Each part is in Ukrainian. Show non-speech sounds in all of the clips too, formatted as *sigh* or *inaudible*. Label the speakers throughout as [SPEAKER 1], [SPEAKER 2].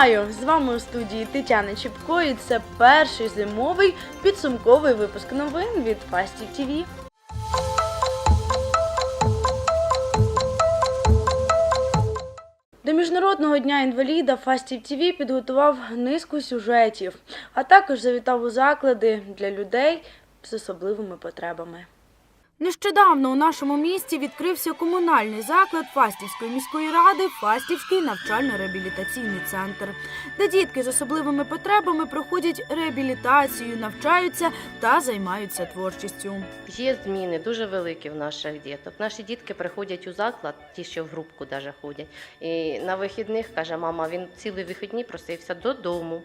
[SPEAKER 1] Вітаю! З вами у студії Тетяна Чіпко і це перший зимовий підсумковий випуск новин від Фастів ТВ. До Міжнародного дня інваліда Фастів ТВ підготував низку сюжетів, а також завітав у заклади для людей з особливими потребами. Нещодавно у нашому місті відкрився комунальний заклад Фастівської міської ради Фастівський навчально-реабілітаційний центр, де дітки з особливими потребами проходять реабілітацію, навчаються та займаються творчістю.
[SPEAKER 2] Є зміни дуже великі в наших діток. Наші дітки приходять у заклад, ті, що в групку даже ходять. І на вихідних каже, мама, він цілий вихідні просився додому.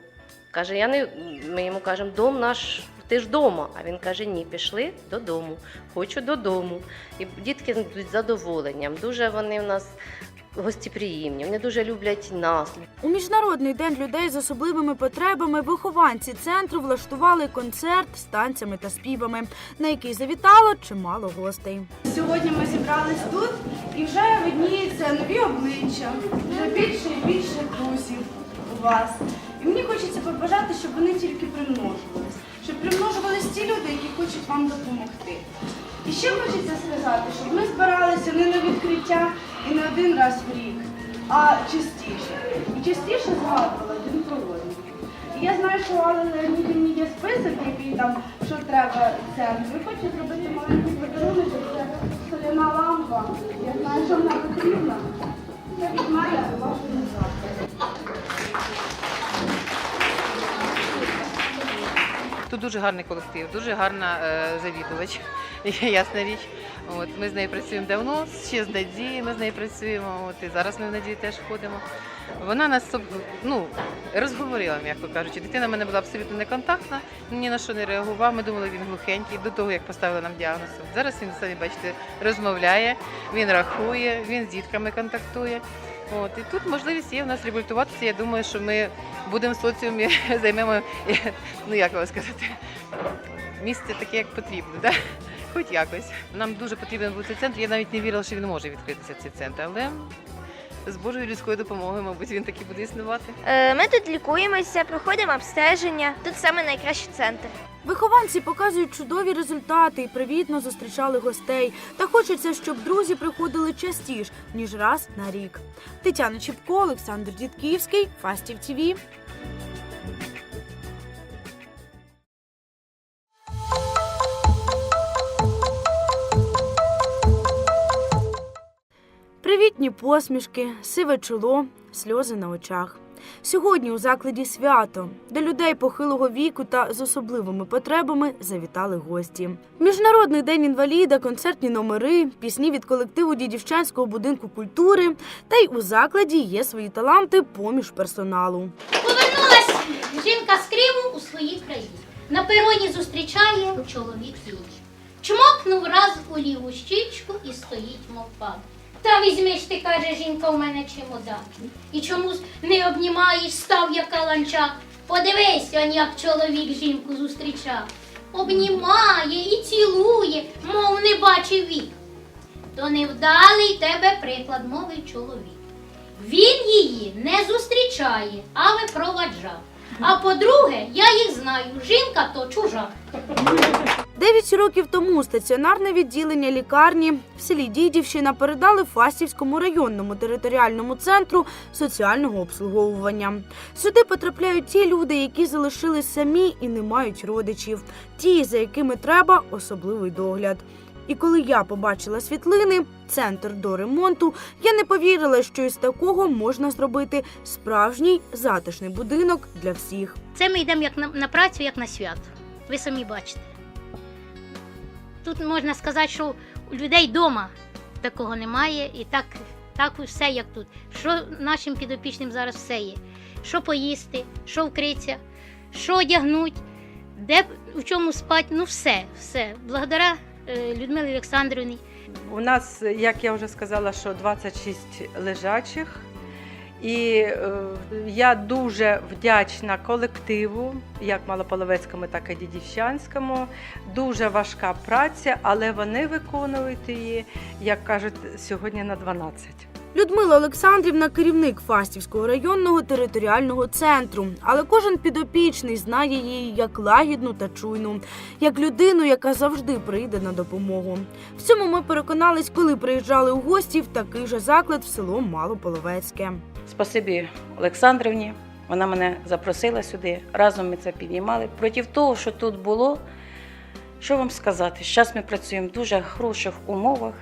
[SPEAKER 2] Каже, я не ми йому кажемо, дом наш, ти ж вдома. А він каже, ні, пішли додому, хочу додому. І дітки з задоволенням. Дуже вони в нас гостеприємні, вони дуже люблять нас,
[SPEAKER 1] У міжнародний день людей з особливими потребами вихованці центру влаштували концерт з танцями та співами, на який завітало чимало гостей. Сьогодні ми зібрались тут і вже видніються нові обличчя, вже більше і більше друзів у вас. І мені хочеться побажати, щоб вони тільки примножувались, щоб примножувались ті люди, які хочуть вам допомогти. І ще хочеться сказати, щоб ми збиралися не на відкриття і не один раз в рік, а частіше. І частіше згадували один про одного. І я знаю, що у Алли Леонідівні є список, який там, що треба центру. І хочу зробити маленький подарунок, це соляна лампа. Я знаю, що вона потрібна. Це від мене до вашої завтра.
[SPEAKER 3] Тут дуже гарний колектив, дуже гарна е, завідувач, *laughs* ясна річ. От, ми з нею працюємо давно, ще з Надією ми з нею працюємо, от, і зараз ми в Надії теж ходимо. Вона нас ну, розговорила, м'яко кажучи. Дитина в мене була абсолютно неконтактна, ні на що не реагував. Ми думали, він глухенький до того, як поставили нам діагноз. Зараз він самі бачите, розмовляє, він рахує, він з дітками контактує. От, і тут можливість є в нас реабілітуватися. Я думаю, що ми будемо в соціумі, *laughs* займемо, ну як вам сказати, місце таке, як потрібно, да? хоч якось. Нам дуже потрібен був цей центр. Я навіть не вірила, що він може відкритися цей центр, але з Божою людською допомогою, мабуть, він таки буде існувати.
[SPEAKER 4] Е, Ми тут лікуємося, проходимо обстеження. Тут саме найкращий центр.
[SPEAKER 1] Вихованці показують чудові результати і привітно зустрічали гостей. Та хочеться, щоб друзі приходили частіше, ніж раз на рік. Тетяна Чіпко, Олександр Дідківський, Фастів ТВ. Привітні посмішки, сиве чоло, сльози на очах. Сьогодні у закладі свято, де людей похилого віку та з особливими потребами завітали гості. Міжнародний день інваліда, концертні номери, пісні від колективу Дідівчанського будинку культури. Та й у закладі є свої таланти поміж персоналу.
[SPEAKER 5] Повернулась жінка з Криму у своїй країні. На пероні зустрічає чоловік її. Чмокнув раз у ліву щічку і стоїть, мов. Та візьми ж ти, каже жінка, у мене чемодан. І чомусь не обнімаєш, став як каланча. Подивись, он як чоловік жінку зустрічав. Обнімає і цілує, мов не бачив вік. То невдалий тебе приклад, мовить чоловік. Він її не зустрічає, а випроваджав. А по-друге, я їх знаю, жінка то чужа.
[SPEAKER 1] Дев'ять років тому стаціонарне відділення лікарні в селі Дідівщина передали Фастівському районному територіальному центру соціального обслуговування. Сюди потрапляють ті люди, які залишились самі і не мають родичів, ті, за якими треба особливий догляд. І коли я побачила світлини, центр до ремонту, я не повірила, що із такого можна зробити справжній затишний будинок для всіх.
[SPEAKER 5] Це ми йдемо як на, на працю, як на свято. Ви самі бачите. Тут можна сказати, що у людей вдома такого немає, і так, так все як тут. Що нашим підопічним зараз все є. Що поїсти, що вкритися, що одягнуть, де в чому спати, ну все, все. Благодаря е, Людмилі Олександрівні.
[SPEAKER 6] У нас, як я вже сказала, що 26 лежачих. І е, я дуже вдячна колективу, як Малополовецькому, так і Дідівщанському. Дуже важка праця, але вони виконують її, як кажуть, сьогодні на 12.
[SPEAKER 1] Людмила Олександрівна керівник Фастівського районного територіального центру, але кожен підопічний знає її як лагідну та чуйну, як людину, яка завжди прийде на допомогу. В цьому ми переконались, коли приїжджали у гості в такий же заклад в село Малополовецьке.
[SPEAKER 7] Спасибі Олександрівні. Вона мене запросила сюди. Разом ми це піднімали. Проти того, що тут було, що вам сказати? Зараз ми працюємо в дуже хороших умовах.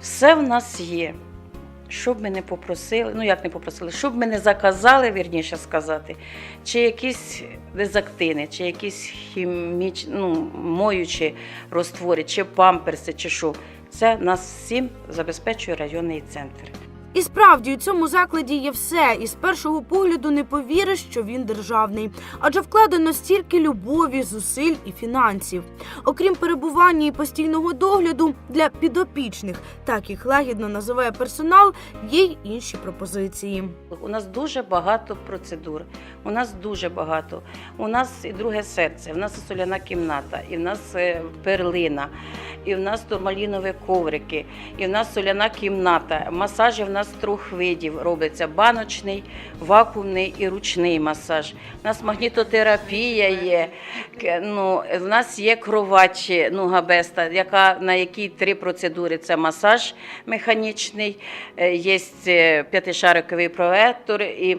[SPEAKER 7] Все в нас є. Що б ми не попросили, ну як не попросили, що б ми не заказали, вірніше сказати, чи якісь дезактини, чи якісь хіміч, ну, моючі роствори, чи памперси, чи що. Це нас всім забезпечує районний центр.
[SPEAKER 1] І справді у цьому закладі є все, і з першого погляду не повіриш, що він державний, адже вкладено стільки любові, зусиль і фінансів. Окрім перебування і постійного догляду для підопічних, так їх лагідно називає персонал, є й інші пропозиції.
[SPEAKER 7] У нас дуже багато процедур. У нас дуже багато. У нас і друге серце, в нас соляна кімната, і в нас е, перлина, і в нас турмалінові коврики, і в нас соляна кімната. Масажі в нас трьох видів робиться: баночний, вакуумний і ручний масаж. У нас магнітотерапія є. Ну, в нас є кровать ну, габеста, яка, на якій три процедури: це масаж механічний, е, є е, п'ятишариковий проектор і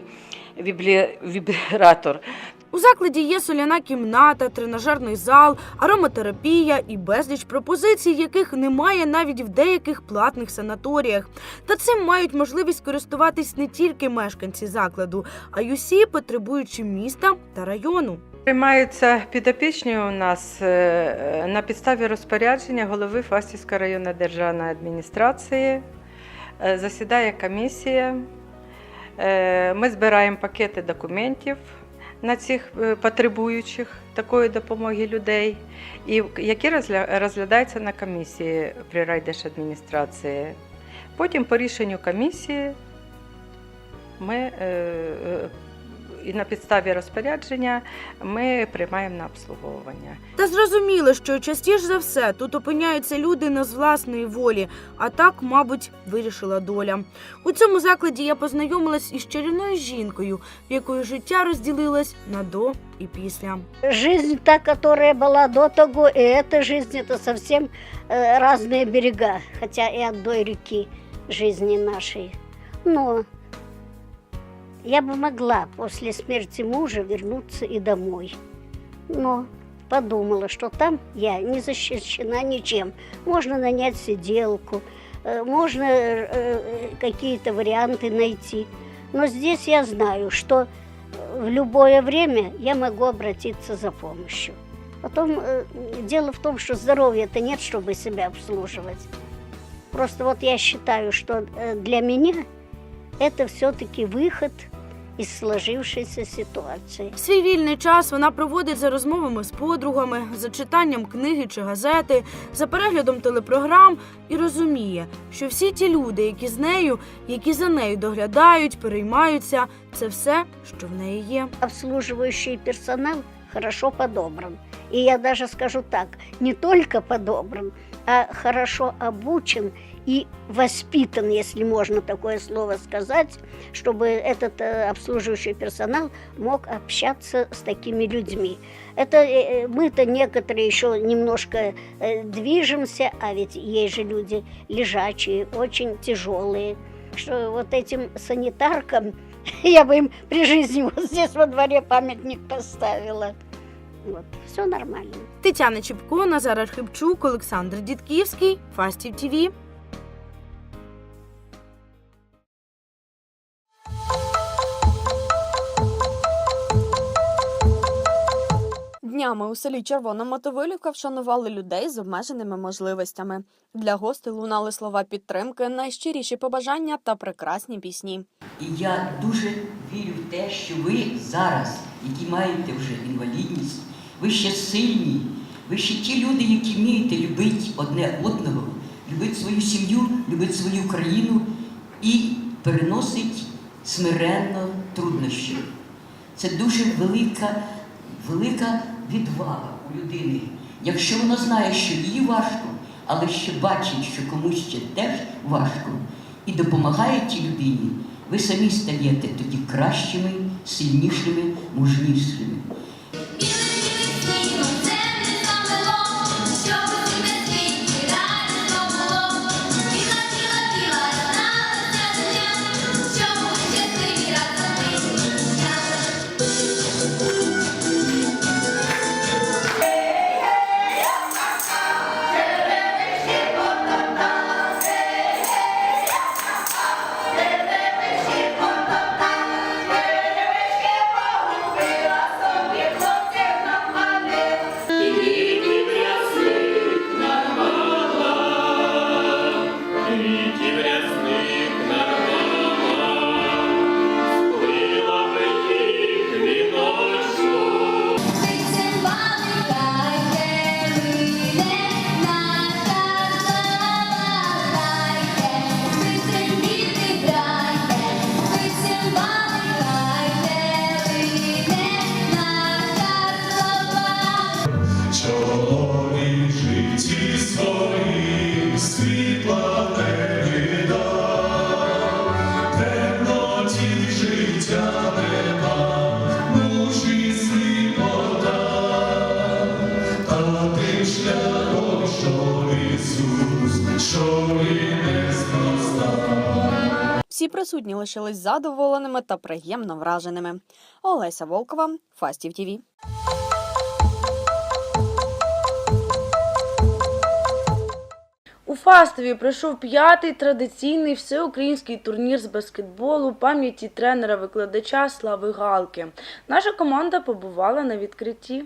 [SPEAKER 7] вібратор. *laughs*
[SPEAKER 1] У закладі є соляна кімната, тренажерний зал, ароматерапія і безліч пропозицій, яких немає навіть в деяких платних санаторіях. Та цим мають можливість користуватись не тільки мешканці закладу, а й усі потребуючі міста та району.
[SPEAKER 6] Приймаються підопічні у нас е, на підставі розпорядження голови Фастівської районної державної адміністрації. Е, Засідає комісія. Е, Ми збираємо пакети документів на цих е, потребуючих такої допомоги людей, і які розгля- розглядаються на комісії при райдержадміністрації. Потім по рішенню комісії ми е, е, і на підставі розпорядження ми приймаємо на обслуговування.
[SPEAKER 1] Та зрозуміло, що частіше за все тут опиняються люди не з власної волі, а так, мабуть, вирішила доля. У цьому закладі я познайомилась із чарівною жінкою, в якої життя розділилось на до і після.
[SPEAKER 8] Жизнь та, которая была до того, и эта жизнь, это совсем э, разные берега, хотя и одной реки жизни нашей. Но я бы могла после смерти мужа вернуться и домой. Но подумала, что там я не защищена ничем. Можно нанять сиделку, э, можно э, э, какие-то варианты найти. Но здесь я знаю, что в любое время я могу обратиться за помощью. Потом дело в том, что здоровья-то нет, чтобы себя обслуживать. Просто вот я считаю, что для меня это все-таки выход из сложившейся ситуації.
[SPEAKER 1] Свій вільний час вона проводить за розмовами з подругами, за читанням книги чи газети, за переглядом телепрограм і розуміє, що всі ті люди, які з нею, які за нею доглядають, переймаються, це все, що в неї є.
[SPEAKER 8] Обслужуючий персонал хорошо подобран. И я даже скажу так, не только подобран, а хорошо обучен и воспитан, если можно такое слово сказать, чтобы этот э, обслуживающий персонал мог общаться с такими людьми. Это э, мы-то некоторые еще немножко э, движемся, а ведь есть же люди лежачие, очень тяжелые. Что вот этим санитаркам *laughs* я бы им при жизни вот здесь во дворе памятник поставила. Вот, все нормально.
[SPEAKER 1] Тетяна Чіпко, Назар Архипчук, Олександр Дідківський, Фастів ТІВІ.
[SPEAKER 9] Днями у селі Червона Мотовилівка вшанували людей з обмеженими можливостями. Для гостей лунали слова підтримки, найщиріші побажання та прекрасні пісні.
[SPEAKER 10] І я дуже вірю в те, що ви зараз, які маєте вже інвалідність, ви ще сильні, ви ще ті люди, які вмієте любити одне одного, любити свою сім'ю, любити свою країну і переносить смиренно труднощі. Це дуже велика, велика відвага у людини. Якщо вона знає, що їй важко, але ще бачить, що комусь ще теж важко, і допомагаєте людині, ви самі стаєте тоді кращими, сильнішими, мужнішими.
[SPEAKER 9] Всі присутні лишились задоволеними та приємно враженими. Олеся Волкова, Фастів ТІВІ.
[SPEAKER 1] У Фастові пройшов п'ятий традиційний всеукраїнський турнір з баскетболу пам'яті тренера-викладача Слави Галки. Наша команда побувала на відкритті.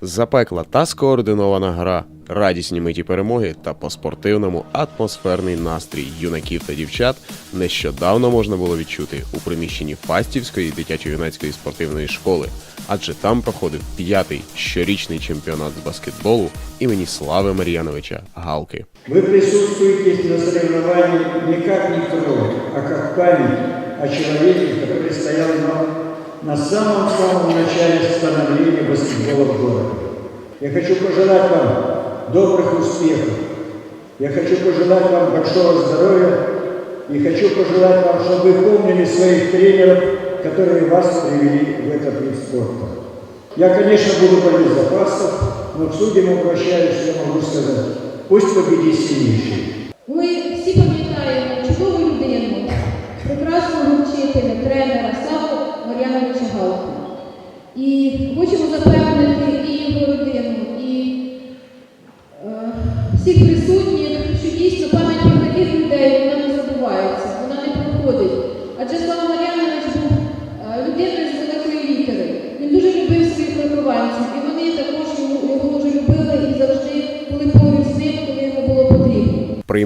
[SPEAKER 11] Запекла та скоординована гра, радісні миті перемоги та по-спортивному атмосферний настрій юнаків та дівчат нещодавно можна було відчути у приміщенні Фастівської дитячо-юнацької спортивної школи, адже там проходив п'ятий щорічний чемпіонат з баскетболу імені Слави Мар'яновича Галки.
[SPEAKER 12] Вы присутствуете на соревновании не как никто, а как память о человеке, который стоял на, на самом-самом начале становления баскетбола в городе. Я хочу пожелать вам добрых успехов. Я хочу пожелать вам большого здоровья и хочу пожелать вам, чтобы вы помнили своих тренеров, которые вас привели в этот вид спорта. Я, конечно, буду болеть за Фастов, но к судьям обращаюсь, я могу сказать, пусть победит сильнейший.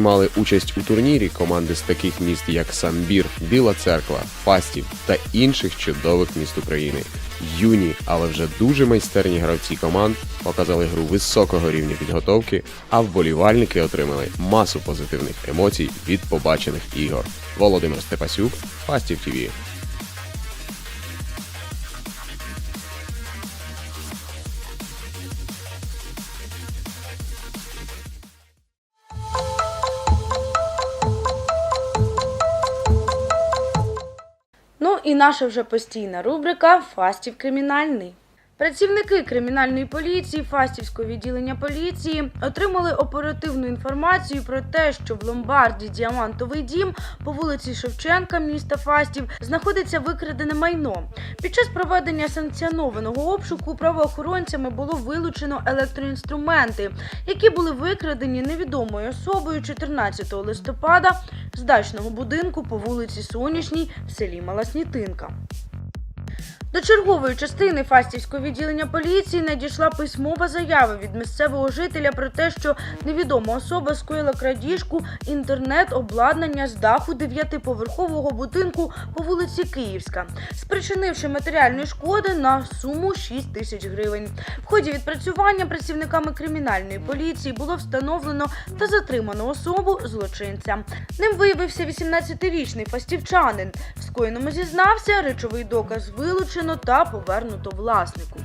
[SPEAKER 11] Приймали участь у турнірі команди з таких міст, як Самбір, Біла Церква, Фастів та інших чудових міст України. Юні, але вже дуже майстерні гравці команд показали гру високого рівня підготовки, а вболівальники отримали масу позитивних емоцій від побачених ігор. Володимир Степасюк, Фастів ТВ.
[SPEAKER 1] Наша вже постійна рубрика Фастів кримінальний. Працівники кримінальної поліції Фастівського відділення поліції отримали оперативну інформацію про те, що в ломбарді Діамантовий дім по вулиці Шевченка міста Фастів знаходиться викрадене майно. Під час проведення санкціонованого обшуку правоохоронцями було вилучено електроінструменти, які були викрадені невідомою особою 14 листопада з дачного будинку по вулиці Сонячній в селі Мала Снітинка. До чергової частини Фастівського відділення поліції надійшла письмова заява від місцевого жителя про те, що невідома особа скоїла крадіжку інтернет-обладнання з даху дев'ятиповерхового будинку по вулиці Київська, спричинивши матеріальної шкоди на суму 6 тисяч гривень. В ході відпрацювання працівниками кримінальної поліції було встановлено та затримано особу злочинця. Ним виявився 18-річний фастівчанин. В скоєному зізнався, речовий доказ вилучено та повернуто власнику.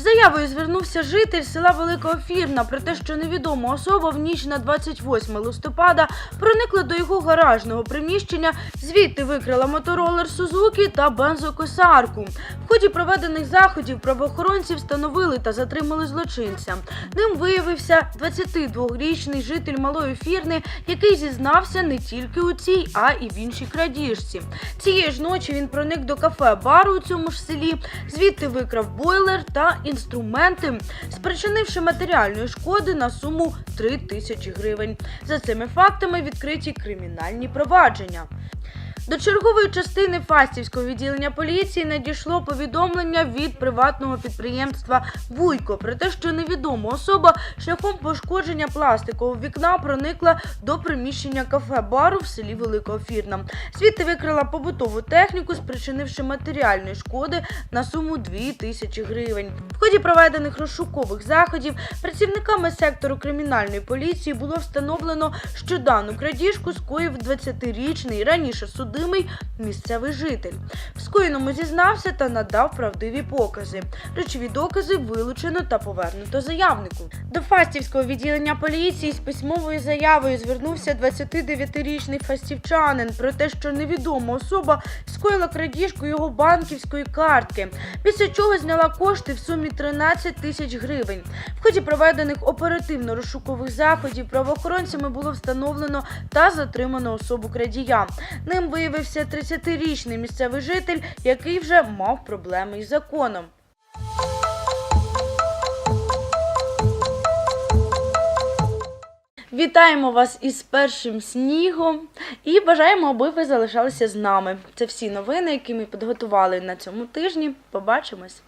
[SPEAKER 1] З заявою звернувся житель села Велика Офірна про те, що невідома особа в ніч на 28 листопада проникла до його гаражного приміщення, звідти викрила моторолер Сузуки та бензокосарку. В ході проведених заходів правоохоронці встановили та затримали злочинця. Ним виявився 22-річний житель Малої Фірни, який зізнався не тільки у цій, а і в іншій крадіжці. Цієї ж ночі він проник до кафе бару у цьому ж селі, звідти викрав бойлер та інструменти, спричинивши матеріальної шкоди на суму 3 тисячі гривень. За цими фактами відкриті кримінальні провадження. До чергової частини Фастівського відділення поліції надійшло повідомлення від приватного підприємства Вуйко про те, що невідома особа шляхом пошкодження пластикового вікна проникла до приміщення кафе-бару в селі Великоофірна. Звідти викрила побутову техніку, спричинивши матеріальної шкоди на суму 2 тисячі гривень. В ході проведених розшукових заходів працівниками сектору кримінальної поліції було встановлено, що дану крадіжку скоїв 20-річний раніше судимий місцевий житель. В скоєному зізнався та надав правдиві покази. Речові докази вилучено та повернуто заявнику. До Фастівського відділення поліції з письмовою заявою звернувся 29-річний фастівчанин про те, що невідома особа скоїла крадіжку його банківської картки, після чого зняла кошти в сумі 13 тисяч гривень. В ході проведених оперативно-розшукових заходів правоохоронцями було встановлено та затримано особу крадія. Ним виявився 30-річний місцевий житель, який вже мав проблеми із законом. Вітаємо вас із першим снігом і бажаємо, аби ви залишалися з нами. Це всі новини, які ми підготували на цьому тижні. Побачимось!